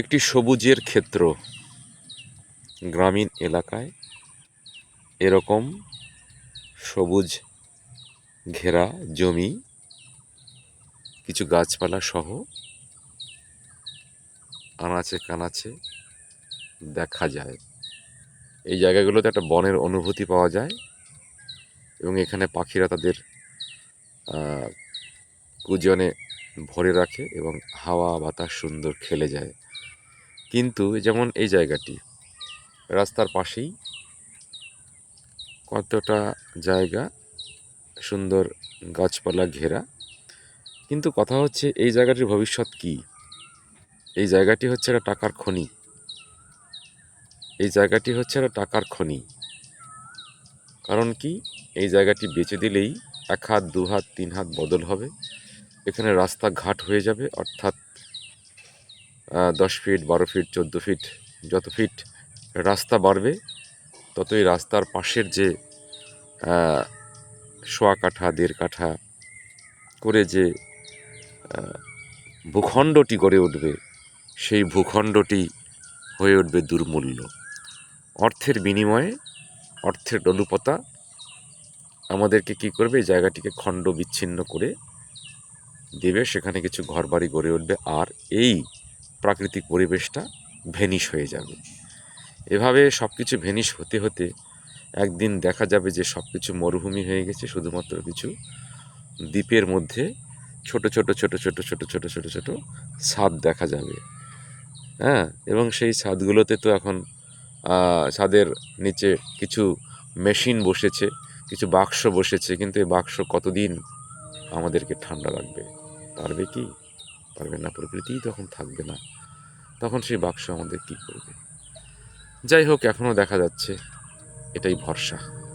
একটি সবুজের ক্ষেত্র গ্রামীণ এলাকায়। এরকম সবুজ ঘেরা জমি, কিছু গাছপালা সহ আনাচে কানাচে দেখা যায়। এই জায়গাগুলোতে একটা বনের অনুভূতি পাওয়া যায় এবং এখানে পাখিরা তাদের কুজনে ভরে রাখে এবং হাওয়া বাতাস সুন্দর খেলে যায়। কিন্তু যেমন এই জায়গাটি, রাস্তার পাশেই কতটা জায়গা, সুন্দর গাছপালা ঘেরা। কিন্তু কথা হচ্ছে এই জায়গাটির ভবিষ্যৎ কি? এই জায়গাটি হচ্ছে একটা টাকার খনি। এই জায়গাটি হচ্ছে একটা টাকার খনি। কারণ কি? এই জায়গাটি বেচে দিলেই এক হাত, দু হাত, তিন হাত বদল হবে। এখানে রাস্তাঘাট হয়ে যাবে, অর্থাৎ দশ ফিট বারো ফিট চোদ্দ ফিট যত ফিট রাস্তা বাড়বে, ততই রাস্তার পাশের যে শোয়া কাঠা, দেড় কাঠা করে যে ভূখণ্ডটি গড়ে উঠবে, সেই ভূখণ্ডটি হয়ে উঠবে দুর্মূল্য। অর্থের বিনিময়ে, অর্থের ডলুপতা আমাদেরকে কি করবে? এই জায়গাটিকে খণ্ড বিচ্ছিন্ন করে দেবে, সেখানে কিছু ঘরবাড়ি গড়ে উঠবে। আর এই প্রাকৃতিক পরিবেশটা ভেনিশ হয়ে যাবে। এভাবে সব কিছু ভেনিশ হতে হতে একদিন দেখা যাবে যে সব কিছু মরুভূমি হয়ে গেছে, শুধুমাত্র কিছু দ্বীপের মধ্যে ছোট ছোট ছোট ছোট ছোট ছোট ছোট ছোট ছাদ দেখা যাবে। হ্যাঁ এবং সেই ছাদগুলোতে তো এখন ছাদের নিচে কিছু মেশিন বসেছে, কিছু বাক্স বসেছে, কিন্তু এই বাক্স কতদিন আমাদেরকে ঠান্ডা রাখবে? পারবে কি? পারবে না প্রকৃতিই তখন থাকবে না। তখন সেই বাক্স আমাদের কী করবে? যাই হোক এখনও দেখা যাচ্ছে, এটাই ভরসা।